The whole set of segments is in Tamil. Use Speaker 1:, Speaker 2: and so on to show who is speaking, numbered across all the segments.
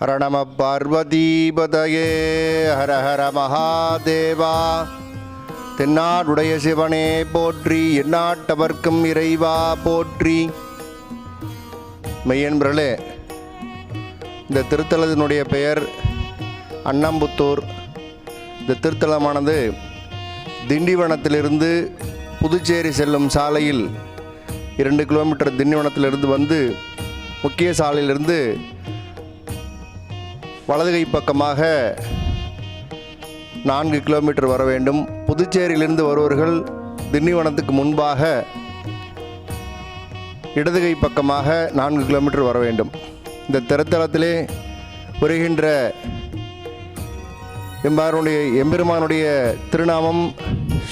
Speaker 1: ஹர நம ஹர ஹர மகாதேவா தென்னாடுடைய சிவனே போற்றி எந்நாட்டவர்க்கும் இறைவா போற்றி. மெய்யன்பர்களே இந்த திருத்தலத்தினுடைய பெயர் அன்னம்புத்தூர். இந்த திருத்தலமானது திண்டிவனத்திலிருந்து புதுச்சேரி செல்லும் சாலையில் இரண்டு கிலோமீட்டர் திண்டிவனத்திலிருந்து வந்து முக்கிய சாலையிலிருந்து வலது கை பக்கமாக நான்கு கிலோமீட்டர் வர வேண்டும். புதுச்சேரியிலிருந்து வருவர்கள் திண்டிவனத்துக்கு முன்பாக இடது கை பக்கமாக நான்கு கிலோமீட்டர் வர வேண்டும். இந்த திருத்தலத்திலே வருகின்ற எம்பாருடைய எம்பெருமானுடைய திருநாமம்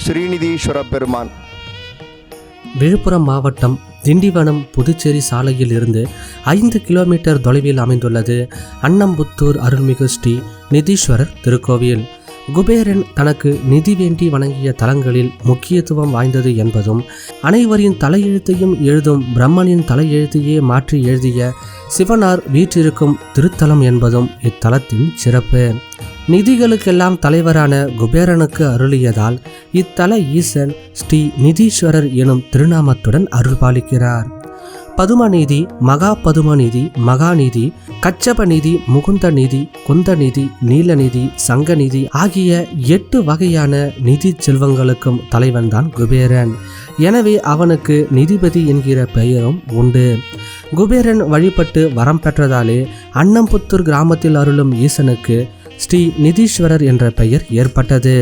Speaker 1: ஸ்ரீநிதீஸ்வர பெருமான்
Speaker 2: விழுப்புரம் மாவட்டம் திண்டிவனம் புதுச்சேரி சாலையில் இருந்து ஐந்து கிலோமீட்டர் தொலைவில் அமைந்துள்ளது அன்னம்புத்தூர் அருள்மிகு ஸ்ரீ நிதீஸ்வரர் திருக்கோவில். குபேரன் தனக்கு நிதி வேண்டி வணங்கிய தலங்களில் முக்கியத்துவம் வாய்ந்தது என்பதும் அனைவரின் தலையெழுத்தையும் எழுதும் பிரம்மனின் தலையெழுத்தையே மாற்றி எழுதிய சிவனார் வீற்றிருக்கும் திருத்தலம் என்பதும் இத்தலத்தின் சிறப்பு. நிதிகளுக்கெல்லாம் தலைவரான குபேரனுக்கு அருளியதால் இத்தல ஈசன் ஸ்ரீ நிதீஸ்வரர் எனும் திருநாமத்துடன் அருள்பாலிக்கிறார். பதுமநீதி மகா பதுமநீதி மகாநீதி கச்சபநீதி முகுந்த நீதி குந்த நீதி நீலநிதி சங்கநிதி ஆகிய எட்டு வகையான நிதி செல்வங்களுக்கும் தலைவன்தான் குபேரன். எனவே அவனுக்கு நிதிபதி என்கிற பெயரும் உண்டு. குபேரன் வழிபட்டு வரம் பெற்றதாலே அன்னம்புத்தூர் கிராமத்தில் அருளும் ஈசனுக்கு ஸ்ரீ நிதீஸ்வரர் என்ற பெயர் ஏற்பட்டது.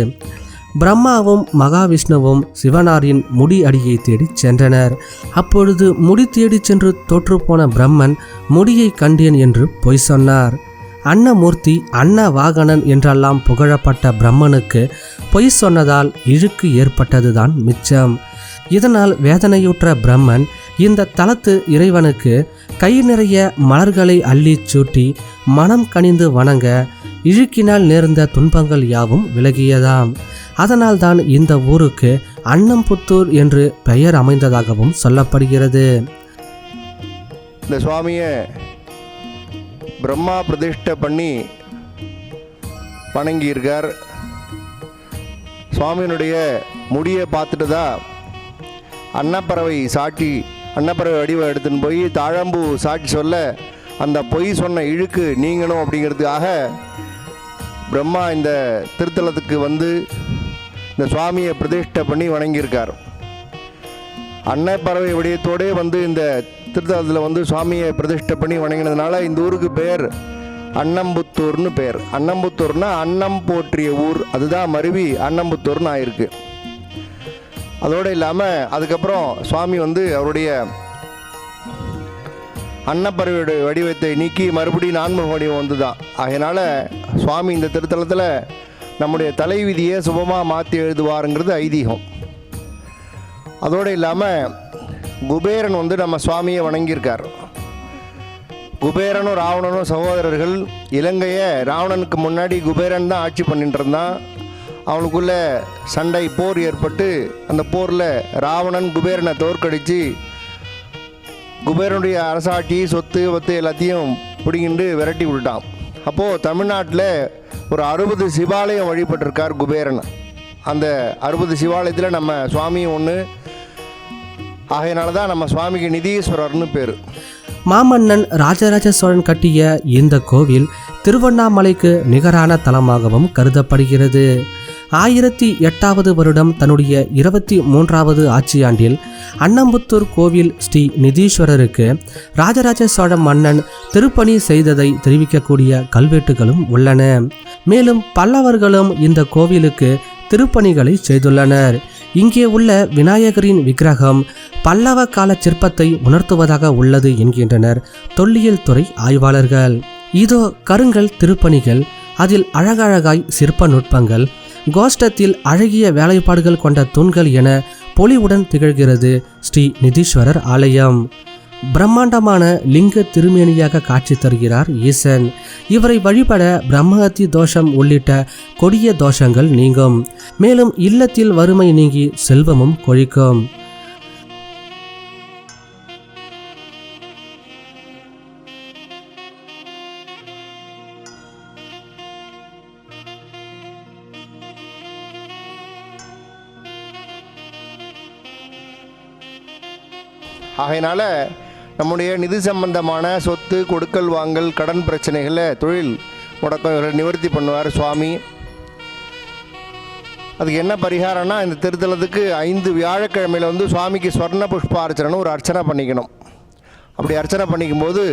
Speaker 2: பிரம்மாவும் மகாவிஷ்ணுவும் சிவனாரின் முடி அடியை தேடிச் சென்றனர். அப்பொழுது முடி தேடிச் சென்று தோற்றுப்போன பிரம்மன் முடியை கண்டேன் என்று பொய் சொன்னார். அன்னமூர்த்தி அன்ன வாகனன் என்றெல்லாம் புகழப்பட்ட பிரம்மனுக்கு பொய் சொன்னதால் இழுக்கு ஏற்பட்டதுதான் மிச்சம். இதனால் வேதனையுற்ற பிரம்மன் இந்த தலத்து இறைவனுக்கு கை நிறைய மலர்களை அள்ளிச் சூட்டி மனம் கனிந்து வணங்க இழுக்கினால் நேர்ந்த துன்பங்கள் யாவும் விலகியதாம். அதனால்தான் இந்த ஊருக்கு அன்னம்புத்தூர் என்று பெயர் அமைந்ததாகவும் சொல்லப்படுகிறது.
Speaker 1: இந்த சுவாமியை பிரம்மா பிரதிஷ்டை பண்ணி வணங்கியிருக்கார். சுவாமியினுடைய முடியை பார்த்துட்டு தான் அன்னப்பறவை சாட்டி அன்னப்பறவை வடிவம் எடுத்துன்னு போய் தாழம்பூ சாட்சி சொல்ல அந்த பொய் சொன்ன இழுக்கு நீங்கணும் அப்படிங்கிறதுக்காக பிரம்மா இந்த திருத்தலத்துக்கு வந்து இந்த சுவாமியை பிரதிஷ்டை பண்ணி வணங்கியிருக்கார். அன்னப்பறவை விடயத்தோடே வந்து இந்த திருத்தலத்தில் வந்து சுவாமியை பிரதிஷ்டை பண்ணி வணங்கினதுனால இந்த ஊருக்கு பேர் அன்னம்புத்தூர்னு பேர். அன்னம்புத்தூர்னா அன்னம் போற்றிய ஊர். அதுதான் மருவி அன்னம்புத்தூர்னு ஆயிருக்கு. அதோடு இல்லாமல் அதுக்கப்புறம் சுவாமி வந்து அவருடைய அன்னப்பறவையுடைய வடிவத்தை நீக்கி மறுபடியும் நான்முக வடிவம் வந்து தான் அதனால் சுவாமி இந்த திருத்தலத்தில் நம்முடைய தலைவிதியை சுபமாக மாற்றி எழுதுவாருங்கிறது ஐதீகம். அதோடு இல்லாமல் குபேரன் வந்து நம்ம சுவாமியை வணங்கியிருக்கார். குபேரனும் ராவணனும் சகோதரர்கள் இலங்கையை ராவணனுக்கு முன்னாடி குபேரன் தான் ஆட்சி பண்ணிட்டு இருந்தான். அவனுக்குள்ளே சண்டை போர் ஏற்பட்டு அந்த போரில் ராவணன் குபேரனை தோற்கடித்து குபேரனுடைய அரசாட்சி சொத்து வத்து எல்லாத்தையும் பிடிங்கிட்டு விரட்டி விட்டுட்டான். அப்போது தமிழ்நாட்டில் ஒரு அறுபது சிவாலயம் வழிபட்டிருக்கார் குபேரன். அந்த அறுபது சிவாலயத்தில் நம்ம சுவாமியும் ஒன்று ஆகையினால தான் நம்ம சுவாமிக்கு நிதீஸ்வரர்னு பேர்.
Speaker 2: மாமன்னன் ராஜராஜ சோழன் கட்டிய இந்த கோவில் திருவண்ணாமலைக்கு நிகரான தலமாகவும் கருதப்படுகிறது. ஆயிரத்தி எட்டாவது வருடம் தன்னுடைய இருபத்தி மூன்றாவது ஆட்சியாண்டில் அன்னம்புத்தூர் கோவில் ஸ்ரீ நிதீஸ்வரருக்கு ராஜராஜ சோழ மன்னன் திருப்பணி செய்ததை தெரிவிக்கக்கூடிய கல்வெட்டுகளும் உள்ளன. மேலும் பல்லவர்களும் இந்த கோவிலுக்கு திருப்பணிகளை செய்துள்ளனர். இங்கே உள்ள விநாயகரின் விக்கிரகம் பல்லவ கால சிற்பத்தை உணர்த்துவதாக உள்ளது என்கின்றனர் தொல்லியல் துறை ஆய்வாளர்கள். இதோ கருங்கல் திருப்பணிகள் அதில் அழகழகாய் சிற்ப நுட்பங்கள் கோஷ்டத்தில் அழகிய வேலைப்பாடுகள் கொண்ட தூண்கள் என பொலிவுடன் திகழ்கிறது ஸ்ரீ நிதீஸ்வரர் ஆலயம். பிரம்மாண்டமான லிங்க திருமேனியாக காட்சி தருகிறார் ஈசன். இவரை வழிபட பிரம்மஹத்தி தோஷம் உள்ளிட்ட கொடிய தோஷங்கள் நீங்கும். மேலும் இல்லத்தில் வறுமை நீங்கி செல்வமும் கொழிக்கும்.
Speaker 1: ஆகையினால் நம்முடைய நிதி சம்பந்தமான சொத்து கொடுக்கல் வாங்கல் கடன் பிரச்சனைகளை தொழில் முடக்கங்களை நிவர்த்தி பண்ணுவார் சுவாமி. அதுக்கு என்ன பரிகாரம்னா இந்த திருத்தலத்துக்கு ஐந்து வியாழக்கிழமையில் வந்து சுவாமிக்கு ஸ்வர்ண புஷ்பார்ச்சனைன்னு ஒரு அர்ச்சனை பண்ணிக்கணும். அப்படி அர்ச்சனை பண்ணிக்கும்போது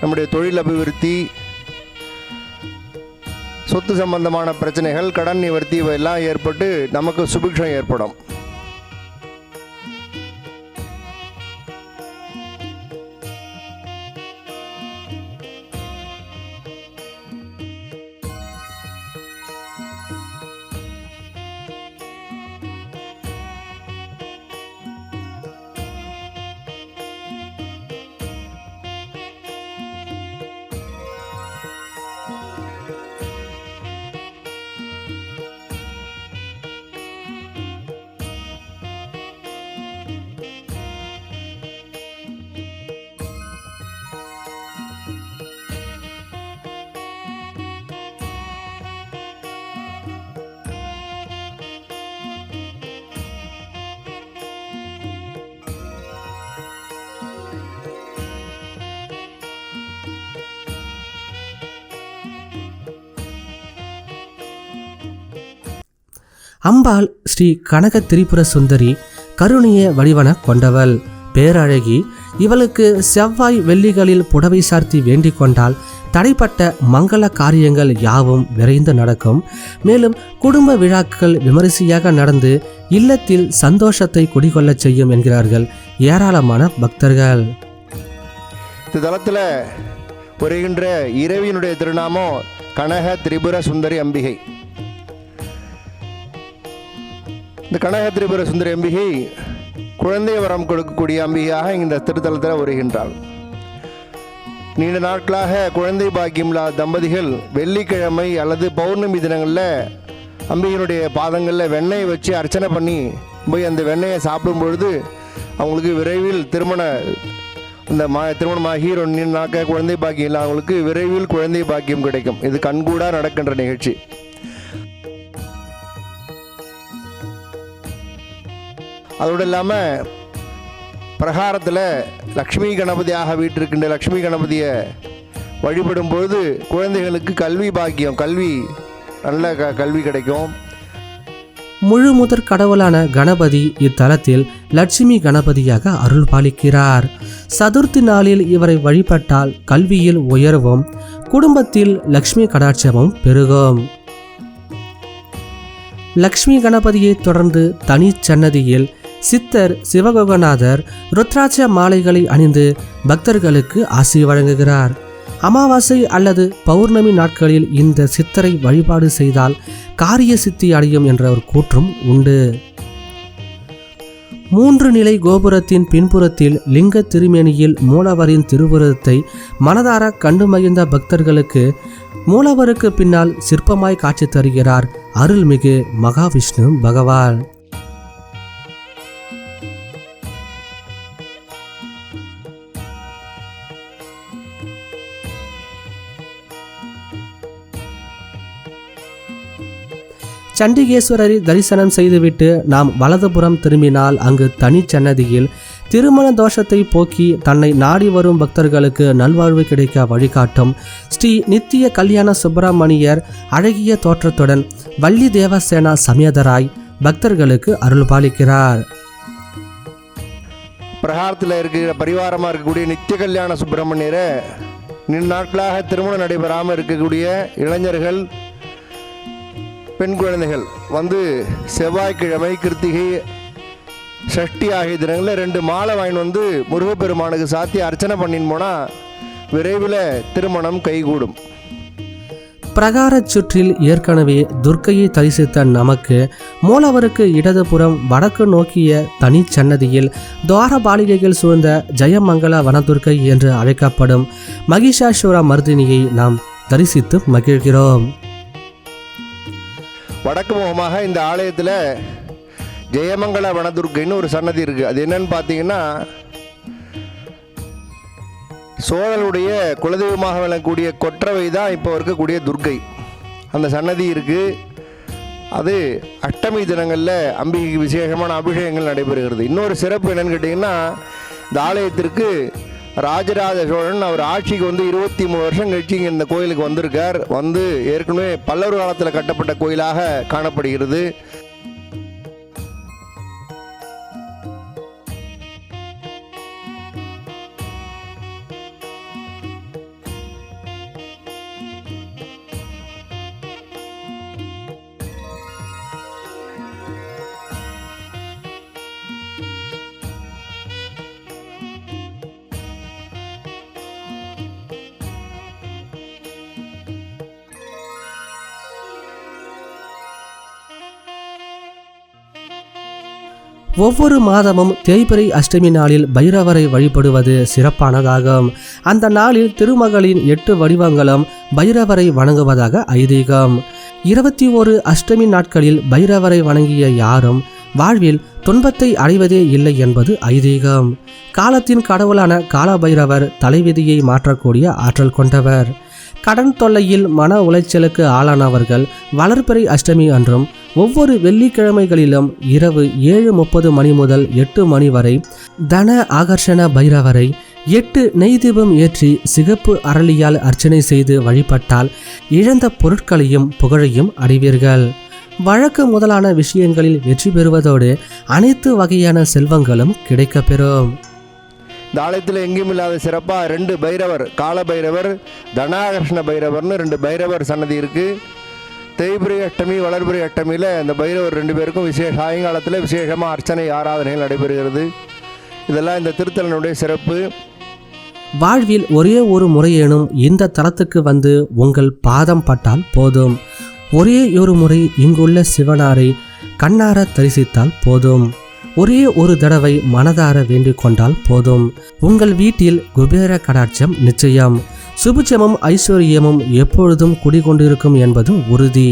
Speaker 1: நம்முடைய தொழில் அபிவிருத்தி சொத்து சம்பந்தமான பிரச்சனைகள் கடன் நிவர்த்தி இவையெல்லாம் ஏற்பட்டு நமக்கு சுபிக்ஷம் ஏற்படும்.
Speaker 2: அம்பாள் ஸ்ரீ கனக திரிபுர சுந்தரி கருணிய வடிவன கொண்டவள். பேரழகி இவளுக்கு செவ்வாய் வெள்ளிகளில் புடவை சார்த்தி வேண்டிக் கொண்டால் தடைப்பட்ட மங்கள காரியங்கள் யாவும் விரைந்து நடக்கும். மேலும் குடும்ப விழாக்கள் விமரிசையாக நடந்து இல்லத்தில் சந்தோஷத்தை குடிகொள்ளச் செய்யும் என்கிறார்கள் ஏராளமான பக்தர்கள்.
Speaker 1: இந்த தளத்தில் வருகின்ற இரவியினுடைய திருநாமம் கனக திரிபுர சுந்தரி அம்பிகை. இந்த கனக சுந்தர அம்பிகை குழந்தை வரம் கொடுக்கக்கூடிய அம்பிகையாக இந்த திருத்தலத்தில் வருகின்றாள். நீண்ட நாட்களாக குழந்தை பாக்கியம் இல்லாத தம்பதிகள் வெள்ளிக்கிழமை அல்லது பௌர்ணமி தினங்களில் அம்பிகையினுடைய பாதங்களில் வெண்ணெயை வச்சு அர்ச்சனை பண்ணி போய் அந்த வெண்ணெயை சாப்பிடும் பொழுது அவங்களுக்கு விரைவில் திருமண இந்த மா திருமணமாகி ரெண்டு நாட்க குழந்தை பாக்கியம் இல்லாதவங்களுக்கு விரைவில் குழந்தை பாக்கியம் கிடைக்கும். இது கண்கூடாக நடக்கின்ற நிகழ்ச்சி. அதோடு இல்லாமல் பிரகாரத்தில் லக்ஷ்மி கணபதியாக வீட்டிருக்கின்ற லக்ஷ்மி கணபதியை வழிபடும் பொழுது குழந்தைகளுக்கு கல்வி பாக்கியம் கல்வி நல்ல க கல்வி கிடைக்கும்.
Speaker 2: முழு முதற் கடவுளான கணபதி இத்தலத்தில் லட்சுமி கணபதியாக அருள் பாலிக்கிறார். சதுர்த்தி நாளில் இவரை வழிபட்டால் கல்வியில் உயர்வும் குடும்பத்தில் லக்ஷ்மி கடாட்சமும் பெருகும். லக்ஷ்மி கணபதியை தொடர்ந்து தனி சன்னதியில் சித்தர் சிவகோகநாதர் ருத்ராட்ச மாலைகளை அணிந்து பக்தர்களுக்கு ஆசி வழங்குகிறார். அமாவாசை அல்லது பௌர்ணமி நாட்களில் இந்த சித்தரை வழிபாடு செய்தால் காரிய சித்தி அடையும் என்ற ஒரு கூற்றும் உண்டு. மூன்று நிலை கோபுரத்தின் பின்புறத்தில் லிங்க திருமேனியில் மூலவரின் திருவுருவத்தை மனதார கண்டு மகிழ்ந்த பக்தர்களுக்கு மூலவருக்கு பின்னால் சிற்பமாய் காட்சி தருகிறார் அருள்மிகு மகாவிஷ்ணு பகவான். சண்டிகேஸ்வரரை தரிசனம் செய்துவிட்டு நாம் வலதுபுறம் திரும்பினால் அங்கு தனிச்சன்னதியில் திருமண தோஷத்தை போக்கி தன்னை நாடி வரும் பக்தர்களுக்கு நல்வாழ்வு கிடைக்க வழிகாட்டும் ஸ்ரீ நித்திய கல்யாண சுப்பிரமணியர் அழகிய தோற்றத்துடன் வள்ளி தேவசேனா சமேதராய் பக்தர்களுக்கு அருள் பாலிக்கிறார்
Speaker 1: பிரகாரத்தில் இருக்கிற பரிவாரமாக இருக்கக்கூடிய நித்திய கல்யாண சுப்பிரமணியரை நின் நாட்களாக திருமணம் நடைபெறாமல் இருக்கக்கூடிய இளைஞர்கள் பெண் குழந்தைகள் வந்து செவ்வாய்க்கிழமை கிருத்திகை சஷ்டி ஆகிய தினங்களில் ரெண்டு மாலை வாங்கிட்டு வந்து முருகப்பெருமானுக்கு சாத்தி அர்ச்சனை பண்ணின்னு போனால் விரைவில் திருமணம் கைகூடும்.
Speaker 2: பிரகாரச் சுற்றில் ஏற்கனவே துர்க்கையை தரிசித்த நமக்கு மூலவருக்கு இடதுபுறம் வடக்கு நோக்கிய தனிச்சன்னதியில் துவாரபாலிகைகள் சூழ்ந்த ஜெயமங்கல வனதுர்க்கை என்று அழைக்கப்படும் மகிஷாசுர மர்தினியை நாம் தரிசித்து மகிழ்கிறோம்.
Speaker 1: வடக்கு முகமாக இந்த ஆலயத்தில் ஜெயமங்கல வனதுர்க்கைன்னு ஒரு சன்னதி இருக்குது அது என்னன்னு பார்த்தீங்கன்னா சோழனுடைய குலதெய்வமாக விளங்கக்கூடிய கொற்றவை தான் இப்போ இருக்கக்கூடிய துர்க்கை அந்த சன்னதி இருக்குது அது அஷ்டமி தினங்களில் அம்பிகைக்கு விசேஷமான அபிஷேகங்கள் நடைபெறுகிறது. இன்னொரு சிறப்பு என்னென்னு கேட்டிங்கன்னா இந்த ஆலயத்திற்கு ராஜராஜ சோழன் அவர் ஆட்சிக்கு வந்து இருபத்தி மூணு வருஷம் கழிச்சு இங்கே இந்த கோயிலுக்கு வந்திருக்கார். வந்து ஏற்கனவே பல்லவர் காலத்தில் கட்டப்பட்ட கோயிலாக காணப்படுகிறது.
Speaker 2: ஒவ்வொரு மாதமும் தேய்பிறை அஷ்டமி நாளில் பைரவரை வழிபடுவது சிறப்பானதாகும் அந்த நாளில் திருமகளின் எட்டு வடிவங்களும் பைரவரை வணங்குவதாக ஐதீகம். இருபத்தி ஒரு அஷ்டமி நாட்களில் பைரவரை வணங்கிய யாரும் வாழ்வில் துன்பத்தை அடைவதே இல்லை என்பது ஐதீகம். காலத்தின் கடவுளான காலபைரவர் தலைவிதியை மாற்றக்கூடிய ஆற்றல் கொண்டவர். கடன் தொல்லையில் மன உளைச்சலுக்கு ஆளானவர்கள் வளர்பிறை அஷ்டமி அன்றும் ஒவ்வொரு வெள்ளிக்கிழமைகளிலும் இரவு ஏழு முப்பது மணி முதல் எட்டு மணி வரை தன ஆகர்ஷண பைரவரை எட்டு நெய் தீபம் ஏற்றி சிகப்பு அரளியால் அர்ச்சனை செய்து வழிபட்டால் இழந்த பொருட்களையும் புகழையும் அடைவீர்கள். வழக்கு முதலான விஷயங்களில் வெற்றி பெறுவதோடு அனைத்து வகையான செல்வங்களும் கிடைக்கப்பெறும்.
Speaker 1: இந்த ஆலயத்தில் எங்கேயும் இல்லாத சிறப்பாக ரெண்டு பைரவர் கால பைரவர் தனாகர்ஷ்ண பைரவர்னு ரெண்டு பைரவர் சன்னதி இருக்குது தேய்பிரை அஷ்டமி வளர்புரி அஷ்டமியில் இந்த பைரவர் ரெண்டு பேருக்கும் விசேஷ சாயங்காலத்தில் விசேஷமாக அர்ச்சனை ஆராதனைகள் நடைபெறுகிறது. இதெல்லாம் இந்த திருத்தலனுடைய சிறப்பு.
Speaker 2: வாழ்வில் ஒரே ஒரு முறையேனும் இந்த தலத்துக்கு வந்து உங்கள் பாதம் பட்டால் போதும். ஒரே ஒரு முறை இங்குள்ள சிவனாரை கண்ணார தரிசித்தால் போதும். ஒரே ஒரு தடவை மனதார வேண்டிக் கொண்டால் போதும். உங்கள் வீட்டில் குபேர கடாட்சம் நிச்சயம். சுபிச்சமும் ஐஸ்வர்யமும் எப்பொழுதும் குடிகொண்டிருக்கும் என்பதும் உறுதி.